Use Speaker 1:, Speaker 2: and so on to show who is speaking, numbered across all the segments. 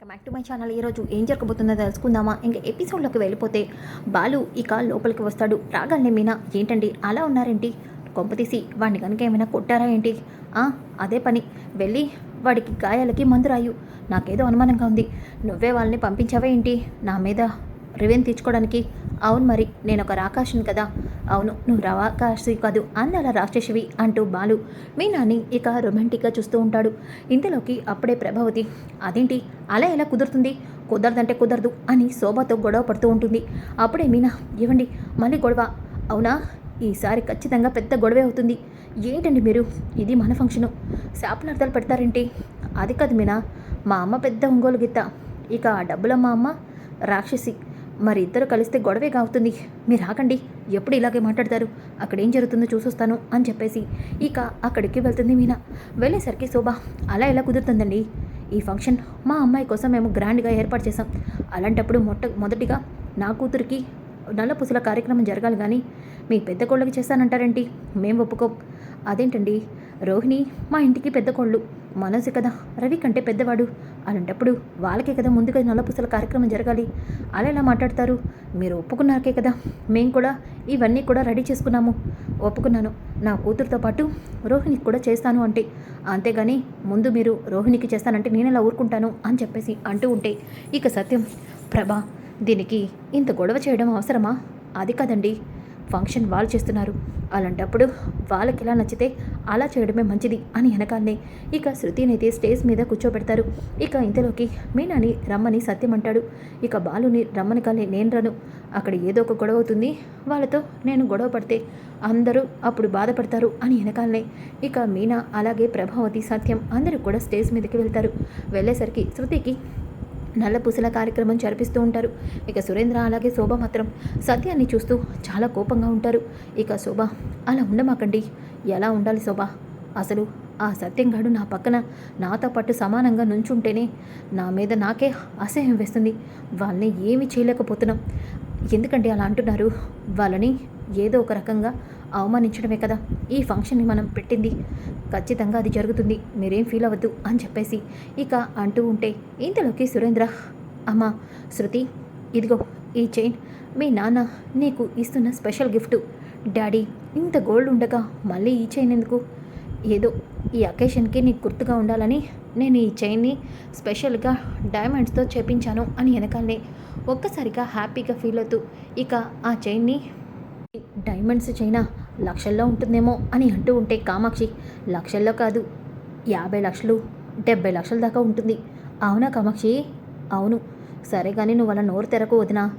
Speaker 1: Welcome back to my channel. ఈరోజు ఏం జరగబోతుందో తెలుసుకుందామా? ఇంకా ఎపిసోడ్లోకి వెళ్ళిపోతే బాలు ఇక లోపలికి వస్తాడు. రాగానే మీనా ఏంటండి? అలా ఉన్నారేంటి? కొంపతీసి వాడిని కనుక ఏమైనా కొట్టారా ఏంటి? అదే పని. వెళ్ళి వాడికి గాయాలకి మందు రాయు. నాకేదో అనుమానంగా ఉంది. నువ్వే వాళ్ళని పంపించావా ఏంటి? నా మీద రివెన్ తీర్చుకోవడానికి. అవును మరి నేను ఒక రాకాశిని కదా. అవును నువ్వు రాకాశి కాదు అందాల రాక్షసివి అంటూ బాలు. మీ నాని ఇక రొమాంటిక్గా చూస్తూ ఉంటాడు. ఇంతలోకి అప్పుడే ప్రభావతి అదేంటి? అలా ఎలా కుదురుతుంది? కుదరదంటే కుదరదు అని శోభతో గొడవ పడుతూ ఉంటుంది. అప్పుడే మీనా ఇవ్వండి మళ్ళీ గొడవ? అవునా? ఈసారి ఖచ్చితంగా పెద్ద గొడవే అవుతుంది. ఏంటండి మీరు? ఇది మన ఫంక్షను. శాపనార్థాలు పెడతారేంటి? అది కాదు మీనా మా అమ్మ పెద్ద ఒంగోలు గీత ఇక ఆ డబ్బుల మా అమ్మ రాక్షసి. మరి ఇద్దరు కలిస్తే గొడవే కావుతుంది మీరు ఆగండి. ఎప్పుడు ఇలాగే మాట్లాడతారు? అక్కడ ఏం జరుగుతుందో చూసొస్తాను అని చెప్పేసి ఇక అక్కడికి వెళ్తుంది మీనా. వెళ్ళేసరికి శోభ అలా ఎలా కుదురుతుందండి? ఈ ఫంక్షన్ మా అమ్మాయి కోసం మేము గ్రాండ్గా ఏర్పాటు చేసాం అలాంటప్పుడు మొట్ట మొదటిగా నా కూతురికి నల్ల పుసల కార్యక్రమం జరగాలి కానీ మీ పెద్ద కోళ్ళకి చేస్తానంటారేంటి? మేము ఒప్పుకోం. అదేంటండి? రోహిణి మా ఇంటికి పెద్ద కోళ్ళు. మనసు కదా రవి కంటే పెద్దవాడు. అలాంటప్పుడు వాళ్ళకే కదా ముందుగా నల్లపూసల కార్యక్రమం జరగాలి. అలా ఎలా మాట్లాడతారు? మీరు ఒప్పుకున్నాకే కదా మేము కూడా ఇవన్నీ కూడా రెడీ చేసుకున్నాము. ఒప్పుకున్నాను. నా కూతురుతో పాటు రోహిణికి కూడా చేస్తాను అంటే. అంతేగాని ముందు మీరు రోహిణికి చేస్తానంటే నేను ఎలా ఊరుకుంటాను అని చెప్పేసి అంటూ ఉంటే. ఇక సత్యం ప్రభా దీనికి ఇంత గొడవ చేయడం అవసరమా? అది కాదండి. ఫంక్షన్ వాళ్ళు చేస్తున్నారు. అలాంటప్పుడు వాళ్ళకి ఎలా నచ్చితే అలా చేయడమే మంచిది అని వెనకాలనే ఇక శృతినైతే స్టేజ్ మీద కూర్చోబెడతారు. ఇక ఇంతలోకి మీనాని రమ్మని సత్యం అంటాడు. ఇక బాలుని రమ్మని కానీ నేను రాను. అక్కడ ఏదో ఒక గొడవ అవుతుంది. వాళ్ళతో నేను గొడవ పడితే అందరూ అప్పుడు బాధపడతారు అని వెనకాలనే ఇక మీనా అలాగే ప్రభావతి సత్యం అందరూ కూడా స్టేజ్ మీదకి వెళ్తారు. వెళ్ళేసరికి శృతికి నల్ల పూసల కార్యక్రమం జరిపిస్తూ ఉంటారు. ఇక సురేంద్ర అలాగే శోభ మాత్రం సత్యాన్ని చూస్తూ చాలా కోపంగా ఉంటారు. ఇక శోభ అలా ఉండమాకండి. ఎలా ఉండాలి శోభ? అసలు ఆ సత్యంగాడు నా పక్కన నాతో పాటు సమానంగా నుంచుంటేనే నా మీద నాకే అసహ్యం వేస్తుంది. వాళ్ళని ఏమి చేయలేకపోతున్నాం. ఎందుకంటే అలా అంటున్నారు? వాళ్ళని ఏదో ఒక రకంగా అవమానించడమే కదా. ఈ ఫంక్షన్ని మనం పెట్టింది. ఖచ్చితంగా అది జరుగుతుంది. మీరేం ఫీల్ అవ్వద్దు అని చెప్పేసి ఇక అంటూ ఉంటే ఇంతలోకి సురేంద్ర అమ్మ శృతి ఇదిగో ఈ చైన్. మీ నాన్న నీకు ఇస్తున్న స్పెషల్ గిఫ్ట్. డాడీ ఇంత గోల్డ్ ఉండగా మళ్ళీ ఈ చైన్ ఎందుకు? ఏదో ఈ అకేషన్కి నీకు గుర్తుగా ఉండాలని నేను ఈ చైన్ని స్పెషల్గా డైమండ్స్తో చేపించాను అని వెనకాలనే ఒక్కసారిగా హ్యాపీగా ఫీల్ అవుతూ ఇక ఆ చైన్ని డైమండ్స్ చైనా లక్షల్లో ఉంటుందేమో అని అంటూ ఉంటే కామాక్షి లక్షల్లో కాదు యాభై లక్షలు డెబ్బై లక్షల దాకా ఉంటుంది. అవునా కామాక్షి? అవును. సరే కానీ నువ్వు అలా నోరు తెరకు వదినా.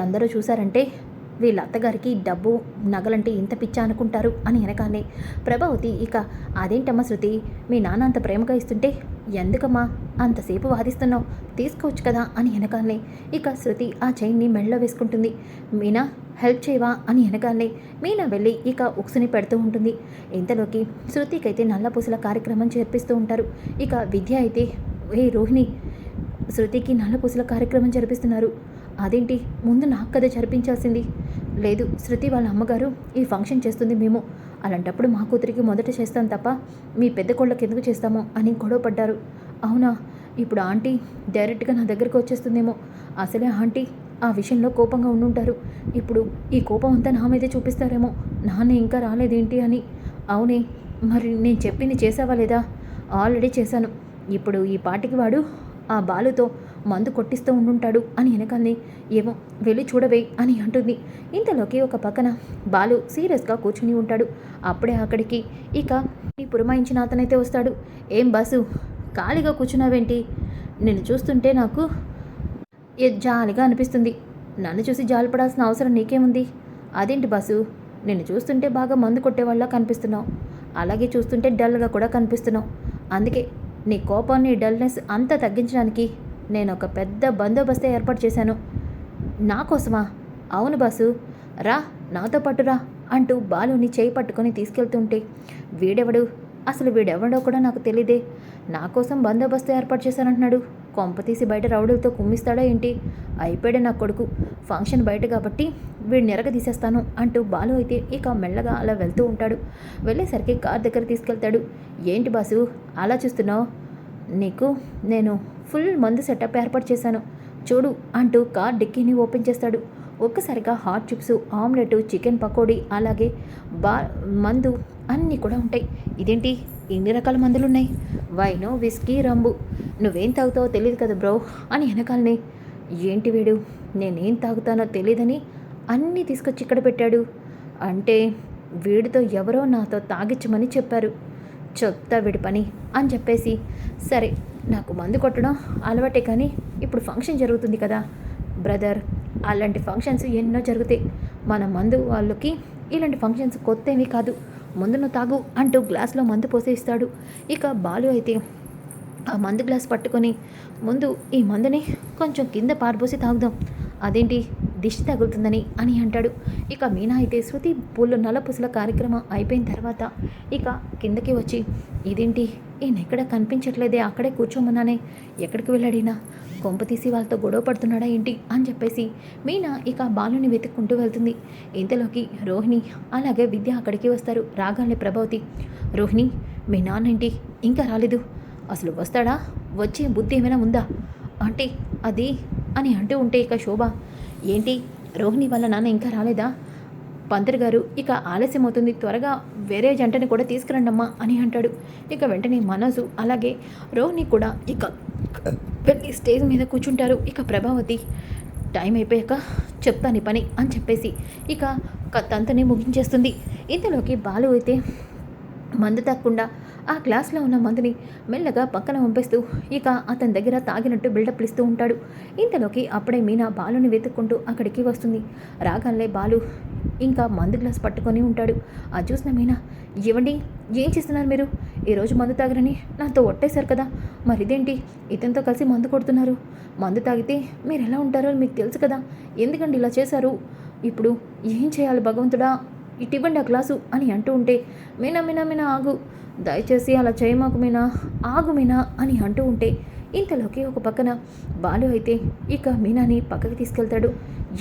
Speaker 1: అందరూ చూసారంటే వీళ్ళ అత్తగారికి డబ్బు నగలంటే ఇంత పిచ్చా అనుకుంటారు అని వెనకాలే ప్రభావతి ఇక అదేంటమ్మా శృతి మీ నాన్న అంత ప్రేమగా ఇస్తుంటే ఎందుకమ్మా అంతసేపు వాదిస్తున్నావు? తీసుకోవచ్చు కదా అని వెనకాలనే ఇక శృతి ఆ చైన్ని మెడలో వేసుకుంటుంది. మీనా హెల్ప్ చేయవా అని అనగానే మీనా వెళ్ళి ఇక ఉక్సుని పెడుతూ ఉంటుంది. ఇంతలోకి శృతికైతే నల్లపూసల కార్యక్రమం చేర్పిస్తూ ఉంటారు. ఇక విద్య అయితే ఏ రోహిణి శృతికి నల్లపూసల కార్యక్రమం జరిపిస్తున్నారు. అదేంటి? ముందు నాకు కదా జరిపించాల్సింది. లేదు శృతి వాళ్ళ అమ్మగారు ఈ ఫంక్షన్ చేస్తుంది మేము. అలాంటప్పుడు మా కూతురికి మొదట చేస్తాం తప్ప మీ పెద్ద కోళ్ళకి ఎందుకు చేస్తామో అని గొడవ పడ్డారు. అవునా? ఇప్పుడు ఆంటీ డైరెక్ట్గా నా దగ్గరికి వచ్చేస్తుందేమో. అసలే ఆంటీ ఆ విషయంలో కోపంగా ఉండుంటారు. ఇప్పుడు ఈ కోపం అంతా నా మీదే చూపిస్తారేమో. నాన్న ఇంకా రాలేదేంటి అని. అవునే మరి నేను చెప్పింది చేసావా లేదా? ఆల్రెడీ చేశాను. ఇప్పుడు ఈ పాటికి వాడు ఆ బాలుతో మందు కొట్టిస్తూ ఉండుంటాడు అని వెనకాలని ఏమో వెళ్ళి చూడవే అని అంటుంది. ఇంతలోకి ఒక పక్కన బాలు సీరియస్గా కూర్చుని ఉంటాడు. అప్పుడే అక్కడికి ఇక నీ పురమాయించిన అతనైతే వస్తాడు. ఏం బాసు ఖాళీగా కూర్చున్నావేంటి? నేను చూస్తుంటే నాకు జాలిగా అనిపిస్తుంది. నన్ను చూసి జాలిపడాల్సిన అవసరం నీకేముంది? అదేంటి బాసు? నిన్ను చూస్తుంటే బాగా మందు కొట్టేవాళ్ళ కనిపిస్తున్నావు. అలాగే చూస్తుంటే డల్గా కూడా కనిపిస్తున్నావు. అందుకే నీ కోపాన్ని డల్నెస్ అంతా తగ్గించడానికి నేను ఒక పెద్ద బందోబస్తే ఏర్పాటు చేశాను. నా కోసమా? అవును బాసు. రా నాతో పాటు రా అంటూ బాలుని చేయి పట్టుకొని తీసుకెళ్తుంటే వీడెవడు? అసలు వీడెవడో కూడా నాకు తెలియదే నా కోసం బందోబస్తు ఏర్పాటు చేశానంటున్నాడు. కొంప తీసి బయట రౌడీలతో కుమ్మిస్తాడా ఏంటి? అయిపోయాడే నా కొడుకు. ఫంక్షన్ బయట కాబట్టి వీడిని ఎరగ తీసేస్తాను అంటూ బాలు అయితే ఇక మెల్లగా అలా వెళ్తూ ఉంటాడు. వెళ్ళేసరికి కార్ దగ్గర తీసుకెళ్తాడు. ఏంటి బాసు అలా చూస్తున్నావు? నీకు నేను ఫుల్ మందు సెటప్ ఏర్పాటు చేశాను. చూడు అంటూ కార్ డిక్కీని ఓపెన్ చేస్తాడు. ఒక్కసారిగా hot chips omelette chicken pakodi అలాగే బా మందు అన్నీ కూడా ఉంటాయి. ఇదేంటి? ఎన్ని రకాల మందులు ఉన్నాయి వైను విస్కీ రంబు. నువ్వేం తాగుతావో తెలియదు కదా బ్రో. అని వెనకాలనే ఏంటి వీడు? నేనేం తాగుతానో తెలియదని అన్నీ తీసుకొచ్చి ఇక్కడ పెట్టాడు. అంటే వీడితో ఎవరో నాతో తాగించమని చెప్పారు. చెప్తా వీడి పని అని చెప్పేసి సరే నాకు మందు కొట్టడం అలవాటే కానీ ఇప్పుడు ఫంక్షన్ జరుగుతుంది కదా. బ్రదర్ అలాంటి ఫంక్షన్స్ ఎన్నో జరుగుతాయి. మన మందు వాళ్ళకి ఇలాంటి ఫంక్షన్స్ కొత్త ఏమీ కాదు. మందును తాగు అంటూ గ్లాస్లో మందు పోసి ఇస్తాడు ఇక బాలు అయితే ఆ మందు గ్లాస్ పట్టుకొని ముందు ఈ మందుని కొంచెం కింద పారబోసి తాగుదాం. అదేంటి? దిష్టి తగులుతుందని అని అంటాడు. ఇక మీనా అయితే శృతి పూలు నలపుసల కార్యక్రమం అయిపోయిన తర్వాత ఇక కిందకి వచ్చి ఇదేంటి? ఈయన ఎక్కడ కనిపించట్లేదే? అక్కడే కూర్చోమన్నానే. ఎక్కడికి వెళ్ళాడినా కొంప తీసి వాళ్ళతో గొడవ పడుతున్నాడా ఏంటి? అని చెప్పేసి మీనా ఇక బాలుని వెతుక్కుంటూ వెళ్తుంది. ఇంతలోకి రోహిణి అలాగే విద్య అక్కడికి వస్తారు. రాగానే ప్రభావతి రోహిణి మీ నాన్న ఏంటి ఇంకా రాలేదు. అసలు వస్తాడా? వచ్చే బుద్ధి ఏమైనా ఉందా? అంటే అది అని అంటూ ఉంటే ఇక శోభ ఏంటి? రోహిణి వాళ్ళ నాన్న ఇంకా రాలేదా? పంతులు గారు ఇక ఆలస్యం అవుతుంది త్వరగా వేరే జంటని కూడా తీసుకురండమ్మా అని అంటాడు. ఇక వెంటనే మనోజు అలాగే రోహిణి కూడా ఇక వెళ్ళి స్టేజ్ మీద కూర్చుంటారు. ఇక ప్రభావతి టైం అయిపోయాక చెప్తాను పని అని చెప్పేసి ఇక తంతని ముగించేస్తుంది. ఇంతలోకి బాలు అయితే మందు తాకుండా ఆ గ్లాస్లో ఉన్న మందుని మెల్లగా పక్కన పంపిస్తూ ఇక అతని దగ్గర తాగినట్టు బిల్డప్ ఇస్తూ ఉంటాడు. ఇంతలోకి అప్పుడే మీనా బాలుని వెతుక్కుంటూ అక్కడికి వస్తుంది. రాగానే బాలు ఇంకా మందు గ్లాస్ పట్టుకొని ఉంటాడు. ఆ చూసిన మీనా ఇవ్వండి ఏం చేస్తున్నారు మీరు? ఈరోజు మందు తాగరని నాతో ఒట్టేశారు కదా. మరి ఇదేంటి? ఇతనితో కలిసి మందు కొడుతున్నారు. మందు తాగితే మీరు ఎలా ఉంటారో మీకు తెలుసు కదా. ఎందుకండి ఇలా చేశారు? ఇప్పుడు ఏం చేయాలి భగవంతుడా? ఇటు ఇవ్వండి ఆ గ్లాసు అని అంటూ ఉంటే మీనా మీనా మీనా ఆగు. దయచేసి అలా చేయమాకు మీనా. ఆగు మీనా అని అంటూ ఉంటే ఇంతలోకి ఒక పక్కన బాలు అయితే ఇక మీనాని పక్కకి తీసుకెళ్తాడు.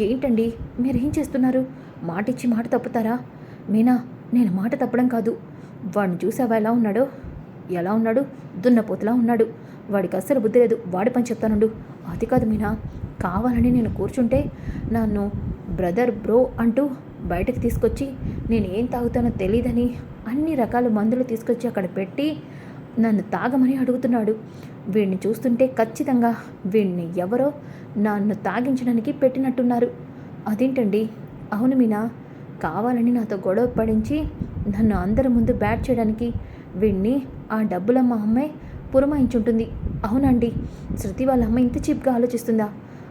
Speaker 1: ఏంటండి? మీరేం చేస్తున్నారు? మాటిచ్చి మాట తప్పుతారా? మీనా నేను మాట తప్పడం కాదు. వాడిని చూసావా ఎలా ఉన్నాడో? ఎలా ఉన్నాడు? దున్నపోతులా ఉన్నాడు. వాడికి అస్సలు బుద్ధి లేదు. వాడి పని చెప్తానుండు. అది కాదు మీనా కావాలని నేను కూర్చుంటే నన్ను బ్రదర్ బ్రో అంటూ బయటకు తీసుకొచ్చి నేను ఏం తాగుతానో తెలియదని అన్ని రకాల మందులు తీసుకొచ్చి అక్కడ పెట్టి నన్ను తాగమని అడుగుతున్నాడు. వీడిని చూస్తుంటే ఖచ్చితంగా వీడిని ఎవరో నన్ను తాగించడానికి పెట్టినట్టున్నారు. అదేంటండి? అవును మీనా. కావాలని నాతో గొడవ పడించి నన్ను అందరి ముందు బ్యాట్ చేయడానికి వీడిని ఆ డబ్బులమ్మ అమ్మాయి పురమాయించుంటుంది. అవునండి శృతి వాళ్ళ అమ్మ ఇంత చీప్గా ఆలోచిస్తుందా?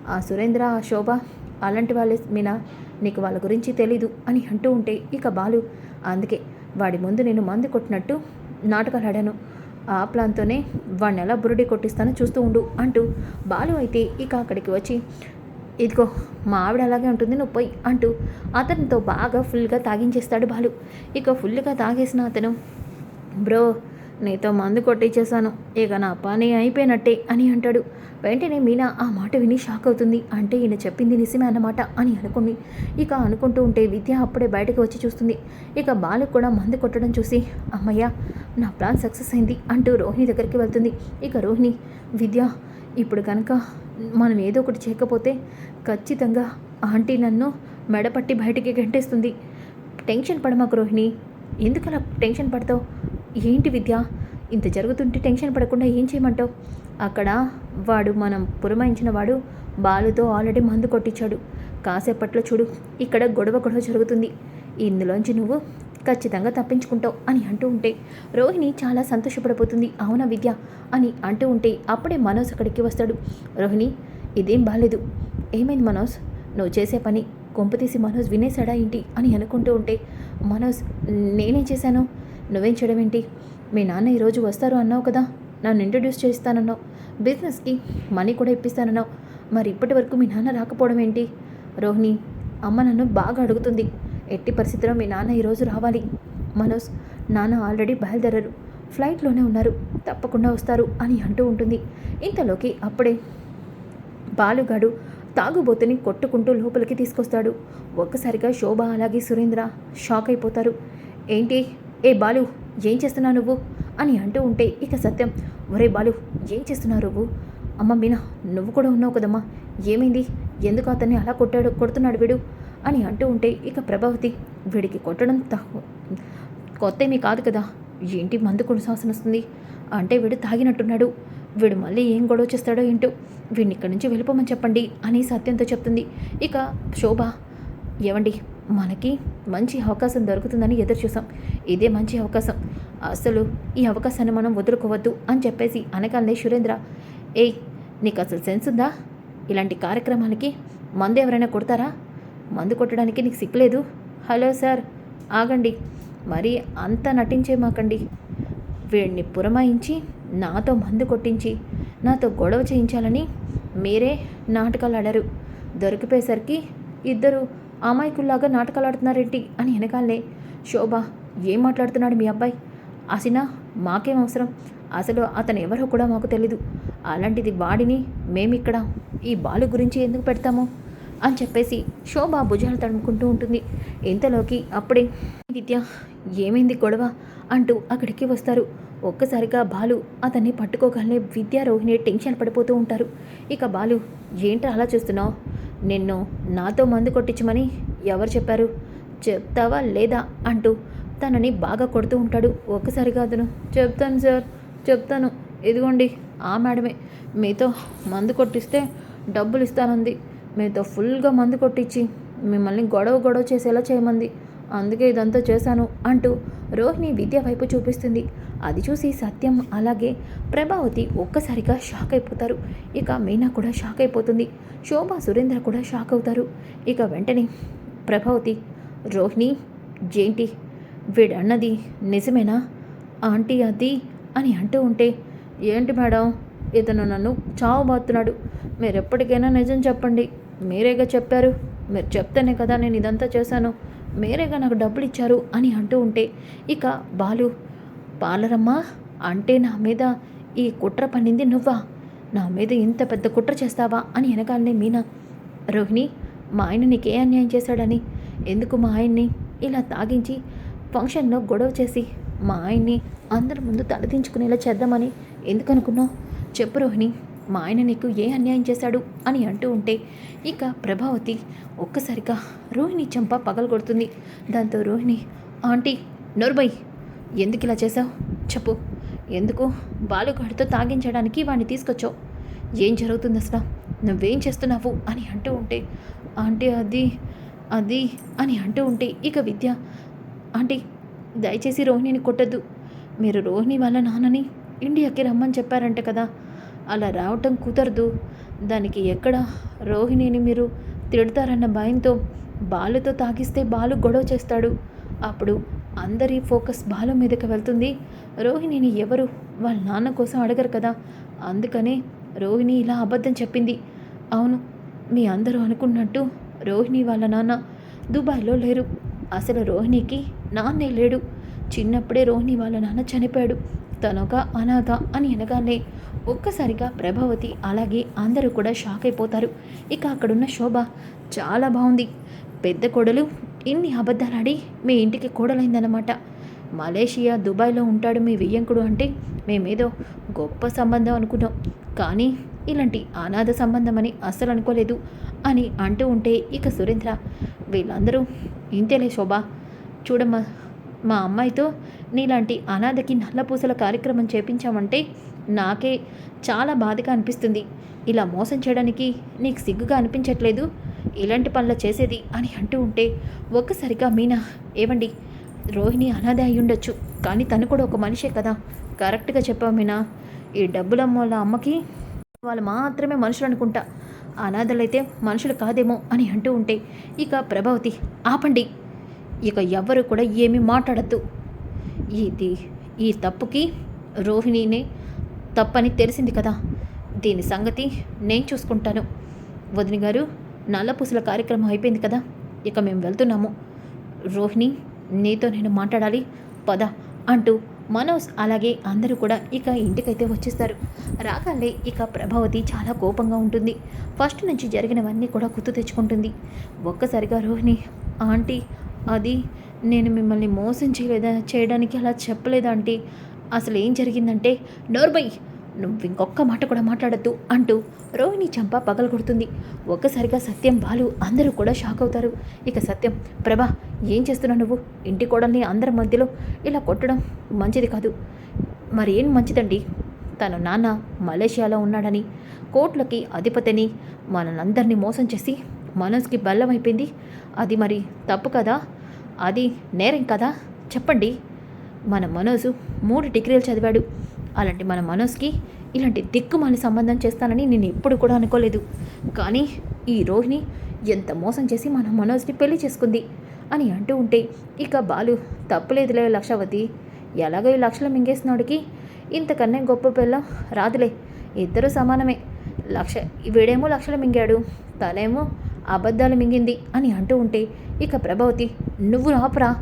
Speaker 1: ఆ సురేంద్ర ఆ శోభ అలాంటి వాళ్ళే మీనా. నీకు వాళ్ళ గురించి తెలీదు అని అంటూ ఉంటే ఇక బాలు. అందుకే వాడి ముందు నేను మందు కొట్టినట్టు నాటకాలు ఆడాను. ఆ ప్లాన్తోనే వాడిని ఎలా బురుడి కొట్టిస్తానో చూస్తూ ఉండు అంటూ బాలు అయితే ఇక అక్కడికి వచ్చి ఇదిగో మా ఆవిడ అలాగే ఉంటుంది నువ్వు పోయి అంటూ అతనితో బాగా ఫుల్గా తాగించేస్తాడు బాలు. ఇక ఫుల్గా తాగేసిన అతను బ్రో నీతో మందు కొట్టించేశాను ఇక నా పని అయిపోయినట్టే అని అంటాడు. వెంటనే మీనా ఆ మాట విని షాక్ అవుతుంది. అంటే ఈయన చెప్పింది నిజమే అన్నమాట అని అనుకుంది ఇక అనుకుంటూ ఉంటే విద్య అప్పుడే బయటకు వచ్చి చూస్తుంది. ఇక బాలకు కూడా మందు కొట్టడం చూసి అమ్మయ్య నా ప్లాన్ సక్సెస్ అయింది అంటూ రోహిణి దగ్గరికి వెళ్తుంది. ఇక రోహిణి విద్య ఇప్పుడు కనుక మనం ఏదో ఒకటి చేయకపోతే ఖచ్చితంగా ఆంటీ నన్ను మెడపట్టి బయటికి గంటేస్తుంది. టెన్షన్ పడమాకు రోహిణి. ఎందుకు అలా టెన్షన్ పడతావు? ఏంటి విద్య? ఇంత జరుగుతుంటే టెన్షన్ పడకుండా ఏం చేయమంటావు? అక్కడ వాడు మనం పురమాయించిన వాడు బాలుతో ఆల్రెడీ మందు కొట్టించాడు. కాసేపట్లో చూడు ఇక్కడ గొడవ గొడవ జరుగుతుంది. ఇందులోంచి నువ్వు ఖచ్చితంగా తప్పించుకుంటావు అని అంటూ ఉంటే రోహిణి చాలా సంతోషపడిపోతుంది అవునా విద్య? అని అంటూ ఉంటే అప్పుడే మనోజ్ అక్కడికి వస్తాడు. రోహిణి ఇదేం బాలేదు. ఏమైంది మనోజ్? నువ్వు చేసే పని కొంపతీసి మనోజ్ వినేశాడా ఏంటి అని అనుకుంటూ ఉంటే మనోజ్ నేనేం చేశాను? నువ్వేం చేయడం ఏంటి? మీ నాన్న ఈరోజు వస్తారు అన్నావు కదా నన్ను ఇంట్రడ్యూస్ చేస్తానన్నావు బిజినెస్కి మనీ కూడా ఇప్పిస్తానన్నావు. మరి ఇప్పటి వరకు మీ నాన్న రాకపోవడం ఏంటి? రోహిణి అమ్మ నన్ను బాగా అడుగుతుంది. ఎట్టి పరిస్థితిలో మీ నాన్న ఈరోజు రావాలి? మనోజ్ నాన్న ఆల్రెడీ బయలుదేరారు. ఫ్లైట్లోనే ఉన్నారు. తప్పకుండా వస్తారు అని అంటూ ఉంటుంది. ఇంతలోకి అప్పుడే బాలుగాడు తాగుబోతుని కొట్టుకుంటూ లోపలికి తీసుకొస్తాడు. ఒక్కసారిగా శోభ అలాగే సురేంద్ర షాక్ అయిపోతారు. ఏంటి? ఏ బాలు ఏం చేస్తున్నావు నువ్వు? అని అంటూ ఉంటే ఇక సత్యం ఒరే బాలు ఏం చేస్తున్నావు నువ్వు? అమ్మ మీనా నువ్వు కూడా ఉన్నావు కదమ్మా. ఏమైంది? ఎందుకు అతన్ని అలా కొట్టాడు కొడుతున్నాడు వీడు? అని అంటూ ఉంటే ఇక ప్రభావతి వీడికి కొట్టడం తక్కువ కొత్త ఏమీ కాదు కదా. ఏంటి మందు కొడు వస్తుంది? అంటే వీడు తాగినట్టున్నాడు. వీడు మళ్ళీ ఏం గొడవ చేస్తాడో ఏంటో వీడిని ఇక్కడి నుంచి వెళ్ళిపోమని చెప్పండి అని సత్యంతో చెప్తుంది. ఇక శోభ ఏమండి మనకి మంచి అవకాశం దొరుకుతుందని ఎదురు చూసాం. ఇదే మంచి అవకాశం. అసలు ఈ అవకాశాన్ని మనం వదులుకోవద్దు అని చెప్పేసి అనగానే సురేంద్ర ఏయ్ నీకు అసలు సెన్స్ ఉందా? ఇలాంటి కార్యక్రమాలకి మందు ఎవరైనా కొడతారా? మందు కొట్టడానికి నీకు సిగ్గులేదు? హలో సార్ ఆగండి. మరి అంత నటించే మాకండి. వీడిని పురమాయించి నాతో మందు కొట్టించి నాతో గొడవ చేయించాలని మీరే నాటకాలు ఆడారు. దొరికిపోయేసరికి ఇద్దరు అమాయకుల్లాగా నాటకాలు ఆడుతున్నారేంటి అని వెనకాలనే శోభ ఏం మాట్లాడుతున్నాడు మీ అబ్బాయి? అసినా మాకేం అవసరం? అసలు అతను ఎవరో కూడా మాకు తెలీదు. అలాంటిది వాడిని మేమిక్కడ ఈ బాలు గురించి ఎందుకు పెడతాము? అని చెప్పేసి శోభ భుజాలు తడుముకుంటూ ఉంటుంది. ఇంతలోకి అప్పుడే విద్య ఏమైంది గొడవ? అంటూ అక్కడికి వస్తారు. ఒక్కసారిగా బాలు అతన్ని పట్టుకోగలనే విద్యా రోహిణి టెన్షన్ పడిపోతూ ఉంటారు. ఇక బాలు ఏంట్రా అలా చూస్తున్నావు? నిన్ను నాతో మందు కొట్టించమని ఎవరు చెప్పారు? చెప్తావా లేదా? అంటూ తనని బాగా కొడుతూ ఉంటాడు. ఒక్కసారిగా అతను చెప్తాను సార్ చెప్తాను. ఇదిగోండి ఆ మేడమే. మీతో మందు కొట్టిస్తే డబ్బులు ఇస్తానంది. మీతో ఫుల్గా మందు కొట్టించి మిమ్మల్ని గొడవ గొడవ చేసేలా చేయమంది. అందుకే ఇదంతా చేశాను అంటూ రోహిణి విద్య వైపు చూపిస్తుంది. అది చూసి సత్యం అలాగే ప్రభావతి ఒక్కసారిగా షాక్ అయిపోతారు. ఇక మీనా కూడా షాక్ అయిపోతుంది. శోభా సురేంద్ర కూడా షాక్ అవుతారు. ఇక వెంటనే ప్రభావతి రోహిణి జేంటి వీడన్నది నిజమేనా? ఆంటీ అది అని అంటూ ఉంటే ఏంటి మేడం ఇతను నన్ను చావబోతున్నాడు మీరు ఎప్పటికైనా నిజం చెప్పండి. మీరేగా చెప్పారు? మీరు చెప్తేనే కదా నేను ఇదంతా చేశాను. మీరేగా నాకు డబ్బులు ఇచ్చారు అని అంటూ ఉంటే ఇక బాలు పాలరమ్మ అంటే నా మీద ఈ కుట్ర పన్నింది నువ్వా? నా మీద ఇంత పెద్ద కుట్ర చేస్తావా? అని వెనకాలనే మీనా రోహిణి మా ఆయన నీకే అన్యాయం చేశాడని. ఎందుకు మా ఆయన్ని ఇలా తాగించి ఫంక్షన్లో గొడవ చేసి మా ఆయన్ని అందరి ముందు తలదించుకునేలా చేద్దామని ఎందుకు అనుకున్నావు చెప్పు రోహిణి. మా ఆయన నీకు ఏ అన్యాయం చేశాడు అని అంటూ ఉంటే ఇక ప్రభావతి ఒక్కసారిగా రోహిణి చెంప పగలగొడుతుంది. దాంతో రోహిణి ఆంటీ నోర్బై ఎందుకు ఇలా చేసావు చెప్పు. ఎందుకు బాలుగాడితో తాగించడానికి వాడిని తీసుకొచ్చావు? ఏం జరుగుతుంది అసలు? నువ్వేం చేస్తున్నావు? అని అంటూ ఉంటే ఆంటీ అది అది అని అంటూ ఉంటే ఇక విద్య ఆంటీ దయచేసి రోహిణిని కొట్టద్దు. మీరు రోహిణి వాళ్ళ నాన్నని ఇండియాకి రమ్మని చెప్పారంట కదా. అలా రావటం కుదరదు. దానికి ఎక్కడ రోహిణిని మీరు తిడతారన్న భయంతో బాలుతో తాగిస్తే బాలు గొడవ చేస్తాడు. అప్పుడు అందరి ఫోకస్ బాలు మీదకి వెళ్తుంది. రోహిణిని ఎవరు? వాళ్ళ నాన్న కోసం అడగరు కదా. అందుకనే రోహిణి ఇలా అబద్ధం చెప్పింది. అవును మీ అందరూ అనుకున్నట్టు రోహిణి వాళ్ళ నాన్న దుబాయ్లో లేరు. అసలు రోహిణికి నాన్నే లేడు. చిన్నప్పుడే రోహిణి వాళ్ళ నాన్న చనిపోయాడు. తనొక అనాథ అని అనగానే ఒక్కసారిగా ప్రభావతి అలాగే అందరూ కూడా షాక్ అయిపోతారు. ఇక అక్కడున్న శోభ చాలా బాగుంది. పెద్ద కోడలు ఇన్ని అబద్ధాలాడి మీ ఇంటికి కోడలైందన్నమాట. మలేషియా దుబాయ్లో ఉంటాడు మీ వియ్యంకుడు అంటే మేమేదో గొప్ప సంబంధం అనుకున్నాం. కానీ ఇలాంటి అనాథ సంబంధం అని అస్సలు అనుకోలేదు అని అంటూ ఉంటే ఇక సురేంద్ర వీళ్ళందరూ ఇంతేలే శోభ చూడమ్మా మా అమ్మాయితో నీలాంటి అనాథకి నల్లపూసల కార్యక్రమం చేపించామంటే నాకే చాలా బాధగా అనిపిస్తుంది. ఇలా మోసం చేయడానికి నీకు సిగ్గుగా అనిపించట్లేదు? ఇలాంటి పనులు చేసేది అని అంటూ ఉంటే ఒక్కసారిగా మీనా ఏవండి రోహిణి అనాథ అయి ఉండొచ్చు కానీ తను కూడా ఒక మనిషే కదా? కరెక్ట్గా చెప్పావు మీనా. ఈ డబ్బులమ్మ వాళ్ళ అమ్మకి వాళ్ళు మాత్రమే మనుషులు అనుకుంటా. అనాథలైతే మనుషులు కాదేమో అని అంటూ ఉంటే ఇక ప్రభావతి ఆపండి ఇక ఎవ్వరు కూడా ఏమీ మాట్లాడద్దు. ఇది ఈ తప్పుకి రోహిణినే తప్పని తెలిసింది కదా. దీని సంగతి నేను చూసుకుంటాను. వదిన గారు నల్లపూసల కార్యక్రమం అయిపోయింది కదా. ఇక మేము వెళ్తున్నాము. రోహిణి నీతో నేను మాట్లాడాలి. పద అంటూ మనోజ్ అలాగే అందరూ కూడా ఇక ఇంటికైతే వచ్చేస్తారు. రాగాలే ఇక ప్రభావతి చాలా కోపంగా ఉంటుంది. ఫస్ట్ నుంచి జరిగినవన్నీ కూడా గుర్తు తెచ్చుకుంటుంది. ఒక్కసారిగా రోహిణి ఆంటీ అది నేను మిమ్మల్ని మోసం చేయలేదా? చేయడానికి అలా చెప్పలేదంటే అసలు ఏం జరిగిందంటే నోర్బై నువ్వు ఇంకొక్క మాట కూడా మాట్లాడద్దు అంటూ రోహిణి చంప పగలగొడుతుంది ఒక్కసారిగా సత్యం బాలు అందరూ కూడా షాక్ అవుతారు. ఇక సత్యం ప్రభా ఏం చేస్తున్నావు నువ్వు? ఇంటి కోడల్ని అందరి మధ్యలో ఇలా కొట్టడం మంచిది కాదు. మరి ఏం మంచిదండి? తన నాన్న మలేషియాలో ఉన్నాడని కోట్లకి అధిపతిని మనందరినీ మోసం చేసి మనోజ్కి బల్లమైపోయింది అది మరి తప్పు కదా? అది నేరం కదా? చెప్పండి. మన మనోజు మూడు డిగ్రీలు చదివాడు. అలాంటి మన మనోజ్కి ఇలాంటి దిక్కుమాలి సంబంధం చేస్తానని నేను ఎప్పుడు కూడా అనుకోలేదు. కానీ ఈ రోహిణి ఎంత మోసం చేసి మన మనోజ్ని పెళ్ళి చేసుకుంది అని అంటూ ఉంటే ఇక బాలు తప్పులేదులే లక్షవతి. ఎలాగో ఈ లక్షలు మింగేసినోడికి ఇంతకన్నా గొప్ప పిల్ల రాదులే. ఇద్దరు సమానమే. లక్ష వీడేమో లక్షలు మింగాడు తనేమో అబద్ధాలు మింగింది అని అంటూ ఉంటే ఇక ప్రభావతి నువ్వు రాపురా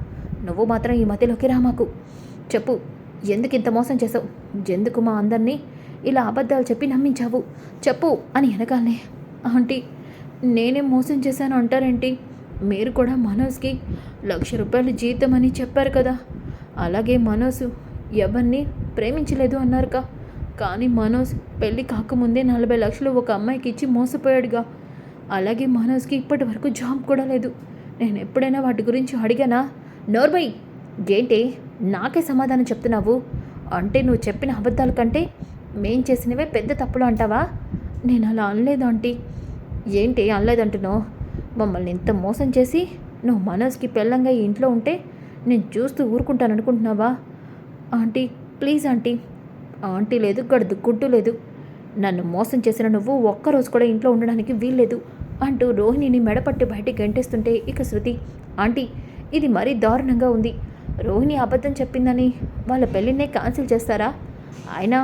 Speaker 1: నువ్వు మాత్రం ఈ మధ్యలోకి రా మాకు. చెప్పు ఎందుకు ఇంత మోసం చేసావు ఎందుకు మా అందరినీ ఇలా అబద్ధాలు చెప్పి నమ్మించావు? చెప్పు అని వెనకాలనే ఆంటీ నేనేం మోసం చేశాను అంటారేంటి? మీరు కూడా మనోజ్కి లక్ష రూపాయలు జీతం అని చెప్పారు కదా. అలాగే మనోజ్ ఎవరిని ప్రేమించలేదు అన్నారుగా. కానీ మనోజ్ పెళ్ళి కాకముందే నలభై లక్షలు ఒక అమ్మాయికి ఇచ్చి మోసపోయాడుగా. అలాగే మనోజ్కి ఇప్పటి వరకు జాబ్ కూడా లేదు. నేను ఎప్పుడైనా వాటి గురించి అడిగానా? నోర్బై ఏంటి? నాకే సమాధానం చెప్తున్నావు. అంటే నువ్వు చెప్పిన అబద్ధాల కంటే మేం చేసినవే పెద్ద తప్పులు అంటావా? నేను అలా అనలేదు ఆంటీ. ఏంటి అనలేదంటున్నావు? మమ్మల్ని ఇంత మోసం చేసి నువ్వు మనోజ్కి పెళ్ళంగా ఈ ఇంట్లో ఉంటే నేను చూస్తూ ఊరుకుంటాను అనుకుంటున్నావా? Aunty please aunty. ఆంటీ లేదు గడుదు గుడ్డు లేదు. నన్ను మోసం చేసిన నువ్వు ఒక్కరోజు కూడా ఇంట్లో ఉండడానికి వీల్లేదు. అంటూ రోహిణిని మెడపట్టి బయటికి గంటేస్తుంటే ఇక శృతి ఆంటీ ఇది మరీ దారుణంగా ఉంది. రోహిణి అబద్ధం చెప్పిందని వాళ్ళ పెళ్ళినే క్యాన్సిల్ చేస్తారా? అయినా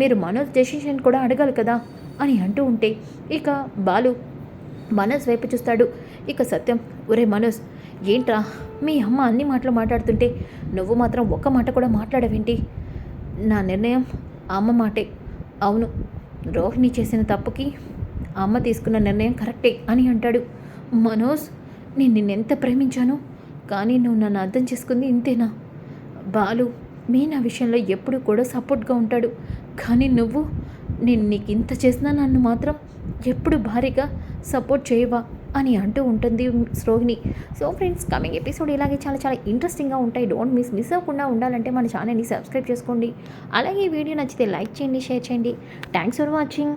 Speaker 1: మీరు మనోజ్ డెసిషన్ కూడా అడగాలి కదా అని అంటూ ఉంటే ఇక బాలు మనోజ్ వైపు చూస్తాడు. ఇక సత్యం ఒరే మనోజ్ ఏంట్రా? మీ అమ్మ అన్ని మాటలు మాట్లాడుతుంటే నువ్వు మాత్రం ఒక్క మాట కూడా మాట్లాడవేంటి? నా నిర్ణయం అమ్మ మాటే. అవును రోహిణి చేసిన తప్పుకి అమ్మ తీసుకున్న నిర్ణయం కరెక్టే అని అంటాడు. మనోజ్ నేను నిన్నెంత ప్రేమించాను కానీ నువ్వు నన్ను అర్థం చేసుకుంది ఇంతేనా? బాలు మీ నా విషయంలో ఎప్పుడు కూడా సపోర్ట్గా ఉంటాడు. కానీ నువ్వు నేను నీకు ఇంత చేసినా నన్ను మాత్రం ఎప్పుడు భారీగా సపోర్ట్ చేయవా అని అంటూ ఉంటుంది శ్రోహిణి సో ఫ్రెండ్స్ కమింగ్ ఎపిసోడ్ ఇలాగే చాలా చాలా ఇంట్రెస్టింగ్గా ఉంటాయి. డోంట్ మిస్ మిస్ అవ్వకుండా ఉండాలంటే మన ఛానల్ని సబ్స్క్రైబ్ చేసుకోండి. అలాగే ఈ వీడియో నచ్చితే లైక్ చేయండి షేర్ చేయండి. Thanks for watching.